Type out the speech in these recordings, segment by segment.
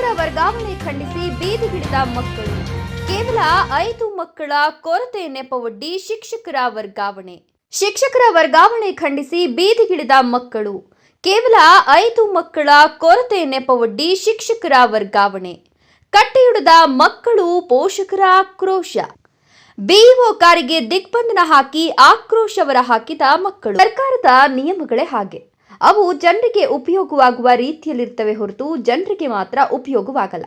ಶಿಕ್ಷಕರ ವರ್ಗಾವಣೆ ಖಂಡಿಸಿ ಬೀದಿಗಿಳಿದ ಮಕ್ಕಳು. ಕೇವಲ ಐದು ಮಕ್ಕಳ ಕೊರತೆ ನೆಪವೊಡ್ಡಿ ಶಿಕ್ಷಕರ ವರ್ಗಾವಣೆ. ಶಿಕ್ಷಕರ ವರ್ಗಾವಣೆ ಖಂಡಿಸಿ ಬೀದಿಗಿಳಿದ ಮಕ್ಕಳು. ಕೇವಲ ಐದು ಮಕ್ಕಳ ಕೊರತೆ ನೆಪವೊಡ್ಡಿ ಶಿಕ್ಷಕರ ವರ್ಗಾವಣೆ. ಕಟ್ಟಿಹಿಡಿದ ಮಕ್ಕಳು ಪೋಷಕರ ಆಕ್ರೋಶ. ಬಿಇಒ ಕಾರಿಗೆ ದಿಗ್ಬಂಧನ ಹಾಕಿ ಆಕ್ರೋಶವರ ಹಾಕಿದ ಮಕ್ಕಳು. ಸರ್ಕಾರದ ನಿಯಮಗಳೇ ಹಾಗೆ. ಅವು ಜನರಿಗೆ ಉಪಯೋಗವಾಗುವ ರೀತಿಯಲ್ಲಿರ್ತವೆ ಹೊರತು ಜನರಿಗೆ ಮಾತ್ರ ಉಪಯೋಗವಾಗಲ್ಲ.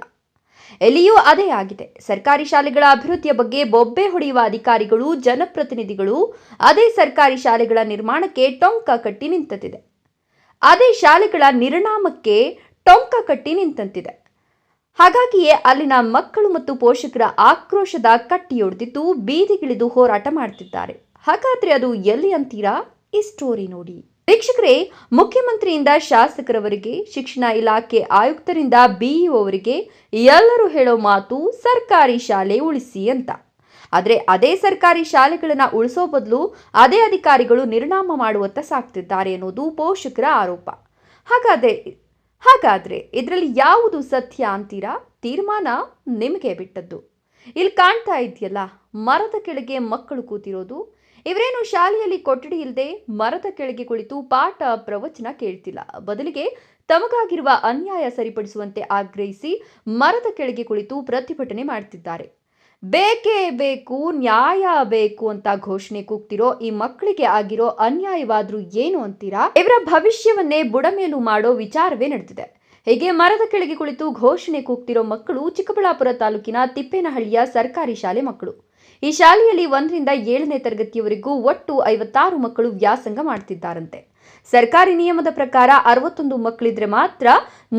ಎಲ್ಲಿಯೂ ಅದೇ ಆಗಿದೆ. ಸರ್ಕಾರಿ ಶಾಲೆಗಳ ಅಭಿವೃದ್ಧಿಯ ಬಗ್ಗೆ ಬೊಬ್ಬೆ ಹೊಡೆಯುವ ಅಧಿಕಾರಿಗಳು, ಜನಪ್ರತಿನಿಧಿಗಳು ಅದೇ ಸರ್ಕಾರಿ ಶಾಲೆಗಳ ನಿರ್ಮಾಣಕ್ಕೆ ಟೊಂಕ ಕಟ್ಟಿ ನಿಂತಂತಿದೆ. ಅದೇ ಶಾಲೆಗಳ ನಿರ್ಣಾಮಕ್ಕೆ ಟೊಂಕ ಕಟ್ಟಿ ನಿಂತಂತಿದೆ. ಹಾಗಾಗಿಯೇ ಅಲ್ಲಿನ ಮಕ್ಕಳು ಮತ್ತು ಪೋಷಕರ ಆಕ್ರೋಶದ ಕಟ್ಟಿಯೊಡೆದಿದ್ದು ಬೀದಿಗಿಳಿದು ಹೋರಾಟ ಮಾಡ್ತಿದ್ದಾರೆ. ಹಾಗಾದ್ರೆ ಅದು ಎಲ್ಲಿ ಅಂತೀರಾ? ಈ ಸ್ಟೋರಿ ನೋಡಿ. ವೀಕ್ಷಕರೇ ಮುಖ್ಯಮಂತ್ರಿಯಿಂದ ಶಾಸಕರವರಿಗೆ, ಶಿಕ್ಷಣ ಇಲಾಖೆ ಆಯುಕ್ತರಿಂದ ಬಿಇಒ ಅವರಿಗೆ ಎಲ್ಲರೂ ಹೇಳೋ ಮಾತು ಸರ್ಕಾರಿ ಶಾಲೆ ಉಳಿಸಿ ಅಂತ. ಆದರೆ ಅದೇ ಸರ್ಕಾರಿ ಶಾಲೆಗಳನ್ನು ಉಳಿಸೋ ಬದಲು ಅದೇ ಅಧಿಕಾರಿಗಳು ನಿರ್ಣಾಮ ಮಾಡುವತ್ತ ಸಾಕ್ತಿದ್ದಾರೆ ಅನ್ನೋದು ಪೋಷಕರ ಆರೋಪ. ಹಾಗಾದ್ರೆ ಹಾಗಾದ್ರೆ ಇದರಲ್ಲಿ ಯಾವುದು ಸತ್ಯ ಅಂತೀರಾ? ತೀರ್ಮಾನ ನಿಮಗೆ ಬಿಟ್ಟದ್ದು. ಇಲ್ಲಿ ಕಾಣ್ತಾ ಇದೆಯಲ್ಲ ಮರದ ಕೆಳಗೆ ಮಕ್ಕಳು ಕೂತಿರೋದು. ಇವರೇನು ಶಾಲೆಯಲ್ಲಿ ಕೊಠಡಿ ಇಲ್ಲದೆ ಮರದ ಕೆಳಗೆ ಕುಳಿತು ಪಾಠ ಪ್ರವಚನ ಕೇಳ್ತಿಲ್ಲ. ಬದಲಿಗೆ ತಮಗಾಗಿರುವ ಅನ್ಯಾಯ ಸರಿಪಡಿಸುವಂತೆ ಆಗ್ರಹಿಸಿ ಮರದ ಕೆಳಗೆ ಕುಳಿತು ಪ್ರತಿಭಟನೆ ಮಾಡ್ತಿದ್ದಾರೆ. ಬೇಕೇ ಬೇಕು, ನ್ಯಾಯ ಬೇಕು ಅಂತ ಘೋಷಣೆ ಕೂಗ್ತಿರೋ ಈ ಮಕ್ಕಳಿಗೆ ಆಗಿರೋ ಅನ್ಯಾಯವಾದ್ರೂ ಏನು ಅಂತೀರಾ? ಇವರ ಭವಿಷ್ಯವನ್ನೇ ಬುಡಮೇಲು ಮಾಡೋ ವಿಚಾರವೇ ನಡೆದಿದೆ. ಹೀಗೆ ಮರದ ಕೆಳಗೆ ಕುಳಿತು ಘೋಷಣೆ ಕೂಗ್ತಿರೋ ಮಕ್ಕಳು ಚಿಕ್ಕಬಳ್ಳಾಪುರ ತಾಲೂಕಿನ ತಿಪ್ಪೇನಹಳ್ಳಿಯ ಸರ್ಕಾರಿ ಶಾಲೆ ಮಕ್ಕಳು. ಈ ಶಾಲೆಯಲ್ಲಿ ಒಂದರಿಂದ ಏಳನೇ ತರಗತಿಯವರೆಗೂ ಒಟ್ಟು ಐವತ್ತಾರು ಮಕ್ಕಳು ವ್ಯಾಸಂಗ ಮಾಡ್ತಿದ್ದಾರಂತೆ. ಸರ್ಕಾರಿ ನಿಯಮದ ಪ್ರಕಾರ ಅರವತ್ತೊಂದು ಮಕ್ಕಳಿದ್ರೆ ಮಾತ್ರ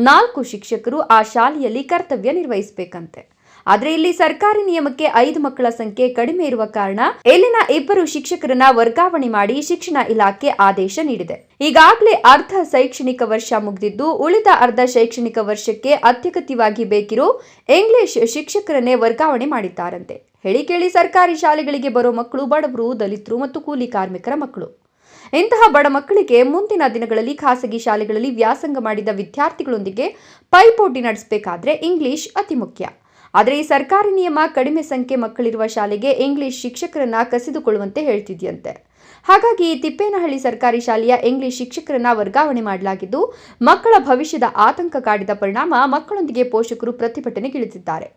ನಾಲ್ಕು ಶಿಕ್ಷಕರು ಆ ಶಾಲೆಯಲ್ಲಿ ಕರ್ತವ್ಯ ನಿರ್ವಹಿಸಬೇಕಂತೆ. ಆದರೆ ಇಲ್ಲಿ ಸರ್ಕಾರಿ ನಿಯಮಕ್ಕೆ ಐದು ಮಕ್ಕಳ ಸಂಖ್ಯೆ ಕಡಿಮೆ ಇರುವ ಕಾರಣ ಇಲ್ಲಿನ ಇಬ್ಬರು ಶಿಕ್ಷಕರನ್ನ ವರ್ಗಾವಣೆ ಮಾಡಿ ಶಿಕ್ಷಣ ಇಲಾಖೆ ಆದೇಶ ನೀಡಿದೆ. ಈಗಾಗಲೇ ಅರ್ಧ ಶೈಕ್ಷಣಿಕ ವರ್ಷ ಮುಗಿದಿದ್ದು ಉಳಿದ ಅರ್ಧ ಶೈಕ್ಷಣಿಕ ವರ್ಷಕ್ಕೆ ಅತ್ಯಗತ್ಯವಾಗಿ ಬೇಕಿರೋ ಇಂಗ್ಲಿಷ್ ಶಿಕ್ಷಕರನ್ನೇ ವರ್ಗಾವಣೆ ಮಾಡಿದ್ದಾರಂತೆ. ಹೇಳಿ ಕೇಳಿ ಸರ್ಕಾರಿ ಶಾಲೆಗಳಿಗೆ ಬರೋ ಮಕ್ಕಳು, ಬಡವರು, ದಲಿತರು ಮತ್ತು ಕೂಲಿ ಕಾರ್ಮಿಕರ ಮಕ್ಕಳು. ಇಂತಹ ಬಡ ಮಕ್ಕಳಿಗೆ ಮುಂದಿನ ದಿನಗಳಲ್ಲಿ ಖಾಸಗಿ ಶಾಲೆಗಳಲ್ಲಿ ವ್ಯಾಸಂಗ ಮಾಡಿದ ವಿದ್ಯಾರ್ಥಿಗಳೊಂದಿಗೆ ಪೈಪೋಟಿ ನಡೆಸಬೇಕಾದ್ರೆ ಇಂಗ್ಲಿಷ್ ಅತಿ ಮುಖ್ಯ. ಆದರೆ ಈ ಸರ್ಕಾರಿ ನಿಯಮ ಕಡಿಮೆ ಸಂಖ್ಯೆ ಮಕ್ಕಳಿರುವ ಶಾಲೆಗೆ ಇಂಗ್ಲಿಷ್ ಶಿಕ್ಷಕರನ್ನ ಕಸಿದುಕೊಳ್ಳುವಂತೆ ಹೇಳ್ತಿದೆಯಂತೆ. ಹಾಗಾಗಿ ಈ ತಿಪ್ಪೇನಹಳ್ಳಿ ಸರ್ಕಾರಿ ಶಾಲೆಯ ಇಂಗ್ಲಿಷ್ ಶಿಕ್ಷಕರನ್ನ ವರ್ಗಾವಣೆ ಮಾಡಲಾಗಿದ್ದು, ಮಕ್ಕಳ ಭವಿಷ್ಯದ ಆತಂಕ ಕಾಡಿದ ಪರಿಣಾಮ ಮಕ್ಕಳೊಂದಿಗೆ ಪೋಷಕರು ಪ್ರತಿಭಟನೆಗಿಳಿದಿದ್ದಾರೆ.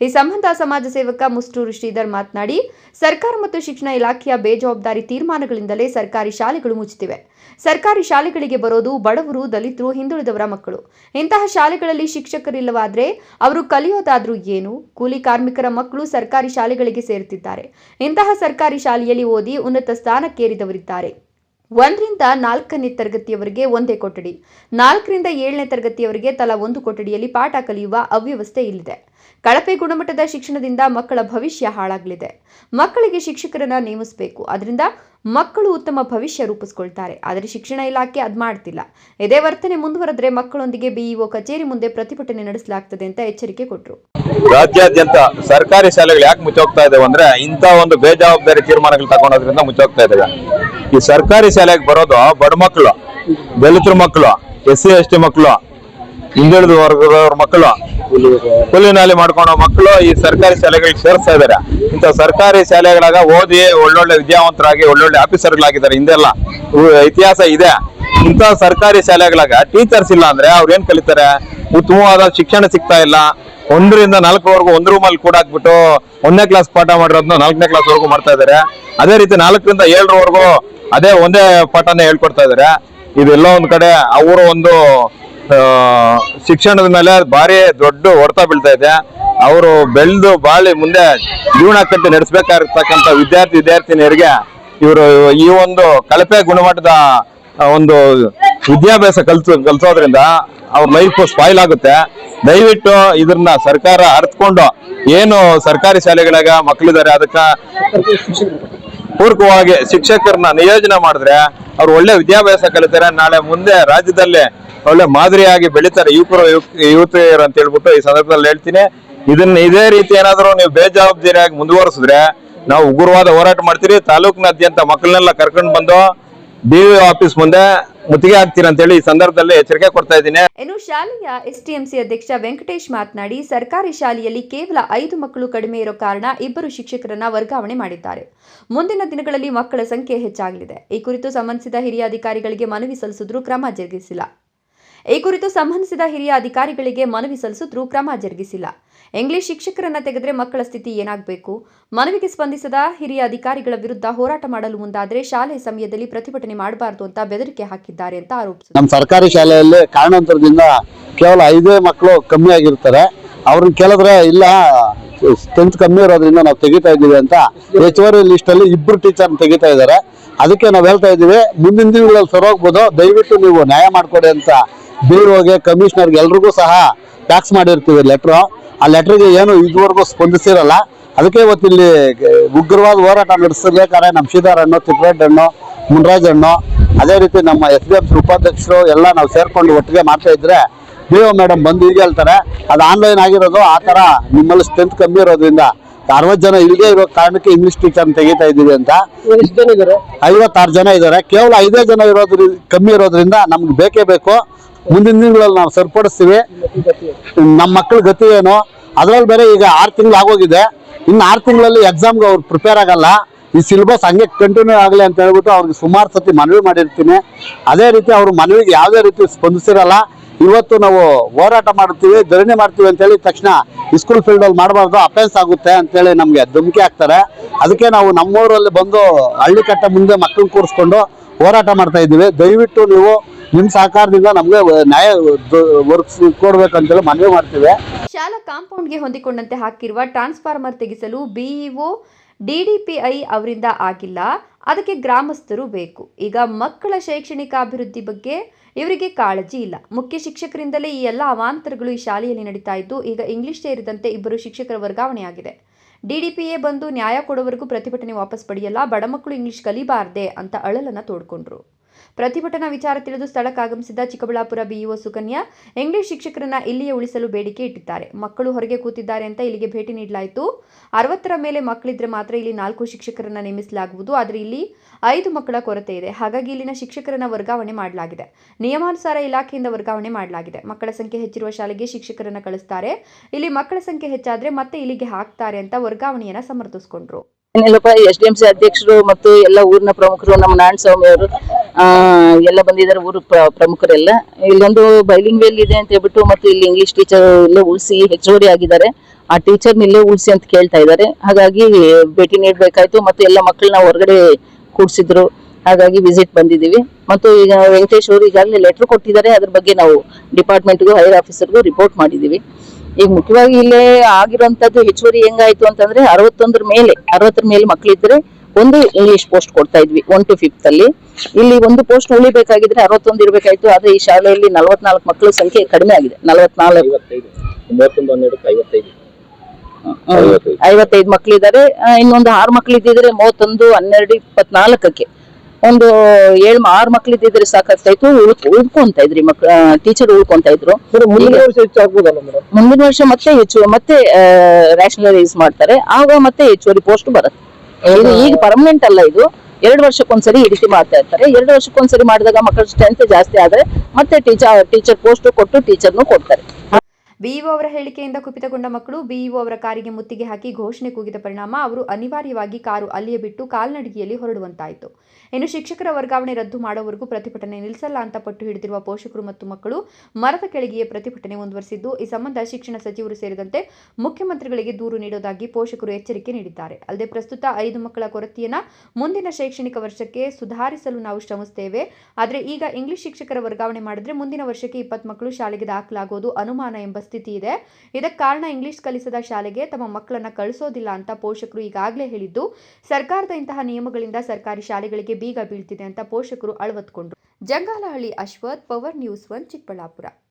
ಈ ಸಂಬಂಧ ಸಮಾಜ ಸೇವಕ ಮುಸ್ಟೂರು ಶ್ರೀಧರ್ ಮಾತನಾಡಿ, ಸರ್ಕಾರ ಮತ್ತು ಶಿಕ್ಷಣ ಇಲಾಖೆಯ ಬೇಜವಾಬ್ದಾರಿ ತೀರ್ಮಾನಗಳಿಂದಲೇ ಸರ್ಕಾರಿ ಶಾಲೆಗಳು ಮುಚ್ಚುತ್ತಿವೆ. ಸರ್ಕಾರಿ ಶಾಲೆಗಳಿಗೆ ಬರೋದು ಬಡವರು, ದಲಿತರು, ಹಿಂದುಳಿದವರ ಮಕ್ಕಳು. ಇಂತಹ ಶಾಲೆಗಳಲ್ಲಿ ಶಿಕ್ಷಕರಿಲ್ಲವಾದರೆ ಅವರು ಕಲಿಯೋದಾದ್ರೂ ಏನು? ಕೂಲಿ ಕಾರ್ಮಿಕರ ಮಕ್ಕಳು ಸರ್ಕಾರಿ ಶಾಲೆಗಳಿಗೆ ಸೇರುತ್ತಿದ್ದಾರೆ. ಇಂತಹ ಸರ್ಕಾರಿ ಶಾಲೆಯಲ್ಲಿ ಓದಿ ಉನ್ನತ ಸ್ಥಾನಕ್ಕೇರಿದವರಿದ್ದಾರೆ. ಒಂದರಿಂದ ನಾಲ್ಕನೇ ತರಗತಿಯವರೆಗೆ ಒಂದೇ ಕೊಠಡಿ, ನಾಲ್ಕರಿಂದ ಏಳನೇ ತರಗತಿಯವರಿಗೆ ತಲಾ ಒಂದು ಕೊಠಡಿಯಲ್ಲಿ ಪಾಠ ಕಲಿಯುವ ಅವ್ಯವಸ್ಥೆ ಇಲ್ಲಿದೆ. ಕಳಪೆ ಗುಣಮಟ್ಟದ ಶಿಕ್ಷಣದಿಂದ ಮಕ್ಕಳ ಭವಿಷ್ಯ ಹಾಳಾಗಲಿದೆ. ಮಕ್ಕಳಿಗೆ ಶಿಕ್ಷಕರನ್ನ ನೇಮಿಸಬೇಕು. ಅದರಿಂದ ಮಕ್ಕಳು ಉತ್ತಮ ಭವಿಷ್ಯ ರೂಪಿಸ್ಕೊಳ್ತಾರೆ. ಆದರೆ ಶಿಕ್ಷಣ ಇಲಾಖೆ ಅದ್ ಮಾಡ್ತಿಲ್ಲ. ಇದೇ ವರ್ತನೆ ಮುಂದುವರೆದ್ರೆ ಮಕ್ಕಳೊಂದಿಗೆ ಬಿಇಒ ಕಚೇರಿ ಮುಂದೆ ಪ್ರತಿಭಟನೆ ನಡೆಸಲಾಗ್ತದೆ ಅಂತ ಎಚ್ಚರಿಕೆ ಕೊಟ್ಟರು ರಾಜ್ಯಾದ್ಯಂತ ಸರ್ಕಾರಿ ಶಾಲೆಗಳು ಯಾಕೆ ಮುಚ್ಚೋಗ್ತಾ ಇದಾವೆ ಅಂದ್ರೆ ಇಂಥ ಒಂದು ಬೇಜವಾಬ್ದಾರಿ ತೀರ್ಮಾನಗಳು ತಗೊಂಡೋದ್ರಿಂದ ಮುಚ್ಚೋಗ್ತಾ ಇದಾವೆ. ಈ ಸರ್ಕಾರಿ ಶಾಲೆಗೆ ಬರೋದು ಬಡ ಮಕ್ಕಳು ದಲಿತರ ಮಕ್ಕಳು ಎಸ್ ಸಿ ಎಸ್ ಟಿ ಮಕ್ಕಳು ಹಿಂದುಳಿದ ವರ್ಗದವ್ರ ಮಕ್ಕಳು ಕುಲಿನಾಲಿ ಮಾಡ್ಕೊಂಡ ಮಕ್ಕಳು ಈ ಸರ್ಕಾರಿ ಶಾಲೆಗಳಿಗೆ ಸೇರಿಸ್ತಾ ಇದ್ದಾರೆ. ಇಂಥ ಸರ್ಕಾರಿ ಶಾಲೆಗಳಾಗ ಓದಿ ಒಳ್ಳೊಳ್ಳೆ ವಿದ್ಯಾವಂತರಾಗಿ, ಒಳ್ಳೊಳ್ಳೆ ಆಫೀಸರ್ಗಳಾಗಿದ್ದಾರೆ. ಹಿಂದೆಲ್ಲ ಇತಿಹಾಸ ಇದೆ. ಇಂಥ ಸರ್ಕಾರಿ ಶಾಲೆಗಳಾಗ ಟೀಚರ್ಸ್ ಇಲ್ಲ ಅಂದ್ರೆ ಅವ್ರು ಏನ್ ಕಲಿತಾರೆ? ಉತ್ತಮವಾದ ಶಿಕ್ಷಣ ಸಿಗ್ತಾ ಇಲ್ಲ. ಒಂದರಿಂದ ನಾಲ್ಕರವರೆಗೂ ಒಂದು ರೂಮಲ್ಲಿ ಕೂಡ ಹಾಕ್ಬಿಟ್ಟು ಒಂದನೇ ಕ್ಲಾಸ್ ಪಾಠ ಮಾಡಿರೋದನ್ನ ನಾಲ್ಕನೇ ಕ್ಲಾಸ್ ವರೆಗೂ ಮಾಡ್ತಾ ಇದ್ದಾರೆ ಅದೇ ರೀತಿ ನಾಲ್ಕರಿಂದ ಏಳರವರೆಗೂ ಅದೇ ಒಂದೇ ಪಾಠನ ಹೇಳ್ಕೊಡ್ತಾ ಇದ್ದಾರೆ ಇದೆಲ್ಲ ಒಂದ್ ಕಡೆ ಅವರು ಒಂದು ಶಿಕ್ಷಣದ ಮೇಲೆ ಭಾರಿ ದೊಡ್ಡ ಹೊಡೆತ ಬೀಳ್ತಾ ಇದೆ. ಅವರು ಬೆಳೆದು ಬಾಳಿ ಮುಂದೆ ಜೀವನ ಕಟ್ಟಿ ನಡೆಸಬೇಕಾಗಿರ್ತಕ್ಕಂಥ ವಿದ್ಯಾರ್ಥಿ, ವಿದ್ಯಾರ್ಥಿನಿಯರಿಗೆ ಇವರು ಈ ಒಂದು ಕಳಪೆ ಗುಣಮಟ್ಟದ ಒಂದು ವಿದ್ಯಾಭ್ಯಾಸ ಕಲ್ಸು ಕಲ್ಸೋದ್ರಿಂದ ಅವ್ರ ಲೈಫ್ ಸ್ಪಾಯ್ಲ್ ಆಗುತ್ತೆ. ದಯವಿಟ್ಟು ಇದನ್ನ ಸರ್ಕಾರ ಅರ್ಥಕೊಂಡು ಏನು ಸರ್ಕಾರಿ ಶಾಲೆಗಳಾಗ ಮಕ್ಕಳಿದ್ದಾರೆ, ಅದಕ್ಕ ಪೂರ್ವಕವಾಗಿ ಶಿಕ್ಷಕರನ್ನ ನಿಯೋಜನೆ ಮಾಡಿದ್ರೆ ಅವ್ರು ಒಳ್ಳೆ ವಿದ್ಯಾಭ್ಯಾಸ ಕಲಿತಾರೆ. ನಾಳೆ ಮುಂದೆ ರಾಜ್ಯದಲ್ಲಿ ಒಳ್ಳೆ ಮಾದರಿಯಾಗಿ ಬೆಳಿತಾರೆ. ಯುವಕರು ಯುವತಿಯರು ಅಂತ ಹೇಳ್ಬಿಟ್ಟು ಈ ಸಂದರ್ಭದಲ್ಲಿ ಹೇಳ್ತೀನಿ. ಇದನ್ನ ಇದೇ ರೀತಿ ಏನಾದ್ರು ನೀವು ಬೇಜವಾಬ್ದಾರಿಯಾಗಿ ಮುಂದುವರಿಸಿದ್ರೆ ನಾವು ಉಗ್ರವಾದ ಹೋರಾಟ ಮಾಡ್ತೀರಿ. ತಾಲೂಕಿನಾದ್ಯಂತ ಮಕ್ಕಳನ್ನೆಲ್ಲ ಕರ್ಕೊಂಡು ಬಂದು ಡಿ ಆಫೀಸ್ ಮುಂದೆ ಮುತ್ತಿಗೆ ಅಂತ ಹೇಳಿ ಈ ಸಂದರ್ಭದಲ್ಲಿ ಎಚ್ಚರಿಕೆ ಕೊಡ್ತಾ ಇದ್ದೀನಿ. ಇನ್ನು ಶಾಲೆಯ ಎಸ್ಟಿಎಂಸಿ ಅಧ್ಯಕ್ಷ ವೆಂಕಟೇಶ್ ಮಾತನಾಡಿ, ಸರ್ಕಾರಿ ಶಾಲೆಯಲ್ಲಿ ಕೇವಲ ಐದು ಮಕ್ಕಳು ಕಡಿಮೆ ಇರೋ ಕಾರಣ ಇಬ್ಬರು ಶಿಕ್ಷಕರನ್ನ ವರ್ಗಾವಣೆ ಮಾಡಿದ್ದಾರೆ. ಮುಂದಿನ ದಿನಗಳಲ್ಲಿ ಮಕ್ಕಳ ಸಂಖ್ಯೆ ಹೆಚ್ಚಾಗಲಿದೆ. ಈ ಕುರಿತು ಸಂಬಂಧಿಸಿದ ಹಿರಿಯ ಅಧಿಕಾರಿಗಳಿಗೆ ಮನವಿ ಸಲ್ಲಿಸಿದ್ರೂ ಕ್ರಮ ಜರುಗಿಸಿಲ್ಲ. ಈ ಕುರಿತು ಸಂಬಂಧಿಸಿದ ಹಿರಿಯ ಅಧಿಕಾರಿಗಳಿಗೆ ಮನವಿ ಸಲ್ಲಿಸಿದ್ರೂ ಕ್ರಮ ಜರುಗಿಸಿಲ್ಲ. ಇಂಗ್ಲಿಷ್ ಶಿಕ್ಷಕರನ್ನ ತೆಗೆದ್ರೆ ಮಕ್ಕಳ ಸ್ಥಿತಿ ಏನಾಗಬೇಕು? ಮನವಿಗೆ ಸ್ಪಂದಿಸದ ಹಿರಿಯ ಅಧಿಕಾರಿಗಳ ವಿರುದ್ಧ ಹೋರಾಟ ಮಾಡಲು ಮುಂದಾದರೆ ಶಾಲೆ ಸಮಯದಲ್ಲಿ ಪ್ರತಿಭಟನೆ ಮಾಡಬಾರದು ಅಂತ ಬೆದರಿಕೆ ಹಾಕಿದ್ದಾರೆ ಅಂತ ಆರೋಪಿಸಿದರು. ನಮ್ಮ ಸರ್ಕಾರಿ ಶಾಲೆಯಲ್ಲಿ ಕಾರಣಾಂತರದಿಂದ ಕೇವಲ ಐದೇ ಮಕ್ಕಳು ಕಮ್ಮಿ ಆಗಿರ್ತಾರೆ. ಅವ್ರನ್ನ ಕೇಳಿದ್ರೆ, ಇಲ್ಲ ಸ್ಟ್ರೆಂತ್ ಕಮ್ಮಿ ಇರೋದ್ರಿಂದ ನಾವು ತೆಗಿತಾ ಇದ್ದೀವಿ ಅಂತ ಹೆಚ್ಚುವರಿ ಲಿಸ್ಟ್ ಅಲ್ಲಿ ಇಬ್ರು ಟೀಚರ್ ತೆಗಿತಾ ಇದ್ದಾರೆ. ಅದಕ್ಕೆ ನಾವು ಹೇಳ್ತಾ ಇದ್ದೀವಿ, ಮುಂದಿನ ದಿನಗಳಲ್ಲಿ ಸರೋಗ್ಬೋದು ದಯವಿಟ್ಟು ನೀವು ನ್ಯಾಯ ಮಾಡ್ಕೊಡಿ ಅಂತ ಬಿ ಕಮಿಷನರ್ ಕಮಿಷನರ್ಗೆ ಎಲ್ರಿಗೂ ಸಹ ಟ್ಯಾಕ್ಸ್ ಮಾಡಿರ್ತೀವಿ ಲೆಟ್ರು ಆ ಲೆಟ್ರಿಗೆ ಏನು ಇದುವರೆಗೂ ಸ್ಪಂದಿಸಿರಲ್ಲ. ಅದಕ್ಕೆ ಇವತ್ತಿಲ್ಲಿ ಉಗ್ರವಾದ ಹೋರಾಟ ನಡೆಸಬೇಕಾದ್ರೆ ನಮ್ಮ ಶ್ರೀಧರಣ್ಣು ತಿಪ್ಪರೆಡ್ಡಣ್ಣು ಮುನ್ರಾಜ್ ಹಣ್ಣು ಅದೇ ರೀತಿ ನಮ್ಮ ಎಸ್ ಬಿ ಎಫ್ ಉಪಾಧ್ಯಕ್ಷರು ಎಲ್ಲ ನಾವು ಸೇರ್ಕೊಂಡು ಒಟ್ಟಿಗೆ ಮಾಡ್ತಾ ಇದ್ರೆ ಬಿ ಒ ಮೇಡಮ್ ಬಂದು ಈಗ ಹೇಳ್ತಾರೆ ಅದು ಆನ್ಲೈನ್ ಆಗಿರೋದು ಆ ಥರ ನಿಮ್ಮಲ್ಲಿ ಸ್ಟ್ರೆಂತ್ ಕಮ್ಮಿ ಇರೋದ್ರಿಂದ ಅರವತ್ತು ಜನ ಇಲ್ಲಿಗೆ ಇರೋ ಕಾರಣಕ್ಕೆ ಇಂಗ್ಲಿಷ್ ಟೀಚರ್ ತೆಗಿತಾ ಇದ್ದೀವಿ ಅಂತ. ಐವತ್ತಾರು ಜನ ಇದ್ದಾರೆ. ಕೇವಲ ಐದೇ ಜನ ಇರೋದ್ರಿಂದ ಕಮ್ಮಿ ಇರೋದ್ರಿಂದ ನಮ್ಗೆ ಬೇಕೇ ಬೇಕು. ಮುಂದಿನ ದಿನಗಳಲ್ಲಿ ನಾವು ಸರಿಪಡಿಸ್ತೀವಿ. ನಮ್ಮ ಮಕ್ಕಳ ಗತಿ ಏನು? ಅದರಲ್ಲಿ ಬೇರೆ ಈಗ ಆರು ತಿಂಗಳು ಆಗೋಗಿದೆ. ಇನ್ನು ಆರು ತಿಂಗಳಲ್ಲಿ ಎಕ್ಸಾಮ್ಗೆ ಅವ್ರು ಪ್ರಿಪೇರ್ ಆಗಲ್ಲ. ಈ ಸಿಲೆಬಸ್ ಹಂಗೆ ಕಂಟಿನ್ಯೂ ಆಗಲಿ ಅಂತ ಹೇಳ್ಬಿಟ್ಟು ಅವ್ರಿಗೆ ಸುಮಾರು ಸತಿ ಮನವಿ ಮಾಡಿರ್ತೀನಿ. ಅದೇ ರೀತಿ ಅವ್ರ ಮನವಿಗೆ ಯಾವುದೇ ರೀತಿ ಸ್ಪಂದಿಸಿರಲ್ಲ. ಇವತ್ತು ನಾವು ಹೋರಾಟ ಮಾಡ್ತೀವಿ ಧರಣಿ ಮಾಡ್ತೀವಿ ಅಂತ ಹೇಳಿದ ತಕ್ಷಣ ಸ್ಕೂಲ್ ಫೀಲ್ಡ್ ಅಲ್ಲಿ ಮಾಡಬಾರ್ದು ಅಫೆನ್ಸ್ ಆಗುತ್ತೆ ಅಂತೇಳಿ ನಮಗೆ ಧಮಕಿ ಹಾಕ್ತಾರೆ. ಅದಕ್ಕೆ ನಾವು ನಮ್ಮೂರಲ್ಲಿ ಬಂದು ಹಳ್ಳಿ ಕಟ್ಟ ಮುಂದೆ ಮಕ್ಕಳನ್ನ ಕೂರಿಸ್ಕೊಂಡು ಹೋರಾಟ ಮಾಡ್ತಾ ಇದ್ದೀವಿ. ದಯವಿಟ್ಟು ನೀವು ನಿಮ್ಮ ಸಹಕಾರದಿಂದ ನಮಗೆ ನ್ಯಾಯ ಕೊಡ್ಬೇಕಂತೇಳಿ ಮನವಿ ಮಾಡ್ತೀವಿ. ಶಾಲಾ ಕಾಂಪೌಂಡ್ಗೆ ಹೊಂದಿಕೊಂಡಂತೆ ಹಾಕಿರುವ ಟ್ರಾನ್ಸ್ಫಾರ್ಮರ್ ತೆಗೆಸಲು ಬಿಇಒ ಡಿಡಿಪಿಐ ಅವರಿಂದ ಆಗಿಲ್ಲ. ಅದಕ್ಕೆ ಗ್ರಾಮಸ್ಥರು ಬೇಕು. ಈಗ ಮಕ್ಕಳ ಶೈಕ್ಷಣಿಕ ಅಭಿವೃದ್ಧಿ ಬಗ್ಗೆ ಇವರಿಗೆ ಕಾಳಜಿ ಇಲ್ಲ. ಮುಖ್ಯ ಶಿಕ್ಷಕರಿಂದಲೇ ಈ ಎಲ್ಲ ಅವಾಂತರಗಳು ಈ ಶಾಲೆಯಲ್ಲಿ ನಡೀತಾ ಇದ್ದು, ಈಗ ಇಂಗ್ಲಿಷ್ ಸೇರಿದಂತೆ ಇಬ್ಬರು ಶಿಕ್ಷಕರ ವರ್ಗಾವಣೆಯಾಗಿದೆ ಡಿಡಿಪಿಎ ಬಂದು ನ್ಯಾಯ ಕೊಡೋವರೆಗೂ ಪ್ರತಿಭಟನೆ ವಾಪಸ್ ಪಡೆಯಲ್ಲ, ಬಡ ಮಕ್ಕಳು ಇಂಗ್ಲಿಷ್ ಕಲಿಬಾರ್ದೆ ಅಂತ ಅಳಲನ್ನ ತೋಡ್ಕೊಂಡ್ರು. ಪ್ರತಿಭಟನಾ ವಿಚಾರ ತಿಳಿದು ಸ್ಥಳಕ್ಕಾಗಮಿಸಿದ ಚಿಕ್ಕಬಳ್ಳಾಪುರ ಬಿಇಒ ಸುಕನ್ಯಾ ಇಂಗ್ಲಿಷ್ ಶಿಕ್ಷಕರನ್ನ ಇಲ್ಲಿಯೇ ಉಳಿಸಲು ಬೇಡಿಕೆ ಇಟ್ಟಿದ್ದಾರೆ. ಮಕ್ಕಳು ಹೊರಗೆ ಕೂತಿದ್ದಾರೆ ಅಂತ ಇಲ್ಲಿಗೆ ಭೇಟಿ ನೀಡಲಾಯಿತು. ಅರವತ್ತರ ಮೇಲೆ ಮಕ್ಕಳಿದ್ರೆ ಮಾತ್ರ ಇಲ್ಲಿ ನಾಲ್ಕು ಶಿಕ್ಷಕರನ್ನ ನೇಮಿಸಲಾಗುವುದು. ಆದರೆ ಇಲ್ಲಿ ಐದು ಮಕ್ಕಳ ಕೊರತೆ ಇದೆ. ಹಾಗಾಗಿ ಇಲ್ಲಿನ ಶಿಕ್ಷಕರನ್ನ ವರ್ಗಾವಣೆ ಮಾಡಲಾಗಿದೆ. ನಿಯಮಾನುಸಾರ ಇಲಾಖೆಯಿಂದ ವರ್ಗಾವಣೆ ಮಾಡಲಾಗಿದೆ. ಮಕ್ಕಳ ಸಂಖ್ಯೆ ಹೆಚ್ಚಿರುವ ಶಾಲೆಗೆ ಶಿಕ್ಷಕರನ್ನ ಕಳಿಸ್ತಾರೆ. ಇಲ್ಲಿ ಮಕ್ಕಳ ಸಂಖ್ಯೆ ಹೆಚ್ಚಾದ್ರೆ ಮತ್ತೆ ಇಲ್ಲಿಗೆ ಹಾಕ್ತಾರೆ ಅಂತ ವರ್ಗಾವಣೆಯನ್ನ ಸಮರ್ಥಿಸಿಕೊಂಡ್ರು. ಏನಿಲ್ಲಪ್ಪ ಎಸ್ ಡಿ ಎಂ ಸಿ ಅಧ್ಯಕ್ಷರು ಮತ್ತು ಎಲ್ಲ ಊರಿನ ಪ್ರಮುಖರು, ನಮ್ಮ ನಾರಾಯಣ ಸ್ವಾಮಿ ಅವರು ಎಲ್ಲ ಬಂದಿದ್ದಾರೆ ಊರು ಪ್ರಮುಖರೆಲ್ಲ. ಇಲ್ಲೊಂದು ಬೈಲಿಂಗ್ ವೇಲ್ ಇದೆ ಅಂತ ಹೇಳ್ಬಿಟ್ಟು ಮತ್ತು ಇಲ್ಲಿ ಇಂಗ್ಲಿಷ್ ಟೀಚರ್ ಇಲ್ಲೇ ಉಳಿಸಿ ಹೆಚ್ಚುವರಿ ಆಗಿದ್ದಾರೆ. ಆ ಟೀಚರ್ ಇಲ್ಲೇ ಉಳಿಸಿ ಅಂತ ಕೇಳ್ತಾ ಇದ್ದಾರೆ. ಹಾಗಾಗಿ ಭೇಟಿ ನೀಡಬೇಕಾಯ್ತು ಮತ್ತು ಎಲ್ಲ ಮಕ್ಕಳನ್ನ ಹೊರಗಡೆ ಕೂಡಿಸಿದ್ರು ಹಾಗಾಗಿ ವಿಸಿಟ್ ಬಂದಿದ್ದೀವಿ. ಮತ್ತು ಈಗ ವೆಂಕಟೇಶ್ ಅವರು ಈಗಾಗಲೇ ಲೆಟರ್ ಕೊಟ್ಟಿದ್ದಾರೆ. ಅದ್ರ ಬಗ್ಗೆ ನಾವು ಡಿಪಾರ್ಟ್ಮೆಂಟ್ಗೂ ಹೈಯರ್ ಆಫೀಸರ್ಗೂ ರಿಪೋರ್ಟ್ ಮಾಡಿದ್ದೀವಿ. ಈಗ ಮುಖ್ಯವಾಗಿ ಇಲ್ಲೇ ಆಗಿರುವಂತದ್ದು ಹೆಚ್ಚುವರಿ ಹೆಂಗಾಯ್ತು ಅಂತಂದ್ರೆ ಅರವತ್ತೊಂದರ ಮೇಲೆ ಅರವತ್ತರ ಮೇಲೆ ಮಕ್ಕಳಿದ್ರೆ ಒಂದು ಇಂಗ್ಲಿಷ್ ಪೋಸ್ಟ್ ಕೊಡ್ತಾ ಇದ್ವಿ ಒನ್ ಟು ಫಿಫ್ತ್ ಅಲ್ಲಿ. ಇಲ್ಲಿ ಒಂದು ಪೋಸ್ಟ್ ಉಳಿಬೇಕಾಗಿದ್ರೆ ಅರವತ್ತೊಂದು ಇರಬೇಕಾಯ್ತು ಆದ್ರೆ ಈ ಶಾಲೆಯಲ್ಲಿ ನಲವತ್ನಾಲ್ಕು ಮಕ್ಕಳ ಸಂಖ್ಯೆ ಕಡಿಮೆ ಆಗಿದೆ ನಲವತ್ನಾಲ್ಕು. ಐವತ್ತೈದು. ಮಕ್ಕಳಿದ್ದಾರೆ ಇನ್ನೊಂದು ಆರು ಮಕ್ಕಳು ಇದ್ದಿದ್ರೆ ಮೂವತ್ತೊಂದು ಹನ್ನೆರಡು ಇಪ್ಪತ್ನಾಲ್ಕಕ್ಕೆ. ಒಂದು ಏಳು ಆರು ಮಕ್ಳು ಇದ್ದಿದ್ರೆ ಸಾಕಾಗ್ತಾಯ್ತು ಉಳ್ಕ್ ಉಳ್ಕೊಂತ ಇದ್ರಿ ಮಕ್ಳು ಟೀಚರ್ ಉಳ್ಕೊಂತ ಇದ್ರು. ಮುಂದಿನ ವರ್ಷ ಮತ್ತೆ ಹೆಚ್ಚು ಮತ್ತೆ ರ್ಯಾಷನಲೈಸ್ ಮಾಡ್ತಾರೆ. ಆಗ ಮತ್ತೆ ಹೆಚ್ಚುವರಿ ಪೋಸ್ಟ್ ಬರುತ್ತೆ. ಇದು ಈಗ ಪರ್ಮನೆಂಟ್ ಅಲ್ಲ ಇದು. ಎರಡು ವರ್ಷಕ್ಕೊಂದ್ಸರಿ ಈ ರೀತಿ ಮಾಡ್ತಾ ಇರ್ತಾರೆ. ಎರಡು ವರ್ಷಕ್ಕೊಂದ್ಸರಿ ಮಾಡಿದಾಗ ಮಕ್ಕಳ ಸ್ಟ್ರೆಂತ್ ಜಾಸ್ತಿ ಆದ್ರೆ ಮತ್ತೆ ಟೀಚರ್ ಟೀಚರ್ ಪೋಸ್ಟ್ ಕೊಟ್ಟು ಟೀಚರ್ನು ಕೊಡ್ತಾರೆ. ಬಿಇಒ ಅವರ ಹೇಳಿಕೆಯಿಂದ ಕುಪಿತಗೊಂಡ ಮಕ್ಕಳು ಬಿಇಒ ಅವರ ಕಾರಿಗೆ ಮುತ್ತಿಗೆ ಹಾಕಿ ಘೋಷಣೆ ಕೂಗಿದ ಪರಿಣಾಮ ಅವರು ಅನಿವಾರ್ಯವಾಗಿ ಕಾರು ಅಲ್ಲಿಯೇ ಬಿಟ್ಟು ಕಾಲ್ನಡಿಗೆಯಲ್ಲಿ ಹೊರಡುವಂತಾಯಿತು. ಇನ್ನು ಶಿಕ್ಷಕರ ವರ್ಗಾವಣೆ ರದ್ದು ಮಾಡೋವರೆಗೂ ಪ್ರತಿಭಟನೆ ನಿಲ್ಲಿಸಲ್ಲ ಅಂತ ಪಟ್ಟು ಹಿಡಿದಿರುವ ಪೋಷಕರು ಮತ್ತು ಮಕ್ಕಳು ಮರದ ಕೆಳಗೆಯೇ ಪ್ರತಿಭಟನೆ ಮುಂದುವರೆಸಿದ್ದು, ಈ ಸಂಬಂಧ ಶಿಕ್ಷಣ ಸಚಿವರು ಸೇರಿದಂತೆ ಮುಖ್ಯಮಂತ್ರಿಗಳಿಗೆ ದೂರು ನೀಡೋದಾಗಿ ಪೋಷಕರು ಎಚ್ಚರಿಕೆ ನೀಡಿದ್ದಾರೆ. ಅಲ್ಲದೆ ಪ್ರಸ್ತುತ ಐದು ಮಕ್ಕಳ ಕೊರತೆಯನ್ನ ಮುಂದಿನ ಶೈಕ್ಷಣಿಕ ವರ್ಷಕ್ಕೆ ಸುಧಾರಿಸಲು ನಾವು ಶ್ರಮಿಸುತ್ತೇವೆ ಆದರೆ ಈಗ ಇಂಗ್ಲಿಷ್ ಶಿಕ್ಷಕರ ವರ್ಗಾವಣೆ ಮಾಡಿದ್ರೆ ಮುಂದಿನ ವರ್ಷಕ್ಕೆ ಇಪ್ಪತ್ತು ಮಕ್ಕಳು ಶಾಲೆಗೆ ದಾಖಲಾಗೋದು ಅನುಮಾನ ಎಂಬ ಸ್ಥಿತಿ ಇದೆ. ಇದಕ್ಕೆ ಕಾರಣ ಇಂಗ್ಲಿಷ್ ಕಲಿಸದ ಶಾಲೆಗೆ ತಮ್ಮ ಮಕ್ಕಳನ್ನ ಕಳಿಸೋದಿಲ್ಲ ಅಂತ ಪೋಷಕರು ಈಗಾಗಲೇ ಹೇಳಿದ್ದು, ಸರ್ಕಾರದ ಇಂತಹ ನಿಯಮಗಳಿಂದ ಸರ್ಕಾರಿ ಶಾಲೆಗಳಿಗೆ ಬೀಗ ಬೀಳ್ತಿದೆ ಅಂತ ಪೋಷಕರು ಅಳವತ್ಕೊಂಡ್ರು. Jangalahalli Ashwath, power news one Chikkaballapur.